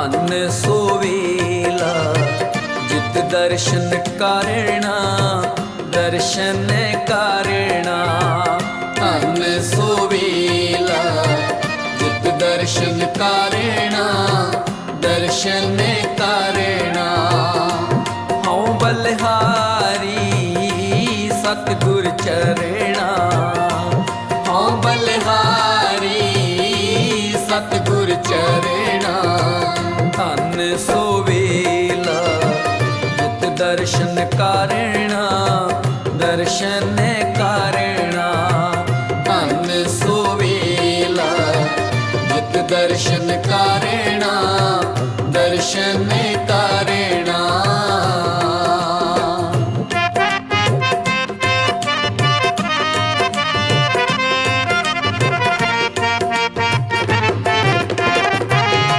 ਧੰਨ ਸੋਵੇਲਾ ਜਿਤ ਦਰਸ਼ਨ ਕਰਣਾ ਦਰਸ਼ਨ ਕਰਣਾ ਧੰਨ ਸੋਵੇਲਾ ਜਿਤ ਦਰਸ਼ਨ ਕਰਣਾ ਦਰਸ਼ਨ ਕਰਣਾ ਹਉ ਬਲਹਾਰੀ, ਸਤਿਗੁਰ ਚਰਣਾ। ਹਉ ਬਲਹਾਰੀ, ਸਤਿਗੁਰ ਚਰਣਾ। ਸੁਵੇਲਾ ਜਿਤ ਦਰਸ਼ਨ ਕਰਣਾ ਦਰਸ਼ਨ ਕਰਣਾ। ਧੰਨ ਸੁਵੇਲਾ ਜਿਤ ਦਰਸ਼ਨ ਕਰਣਾ ਦਰਸ਼ਨ ਕਰਣਾ।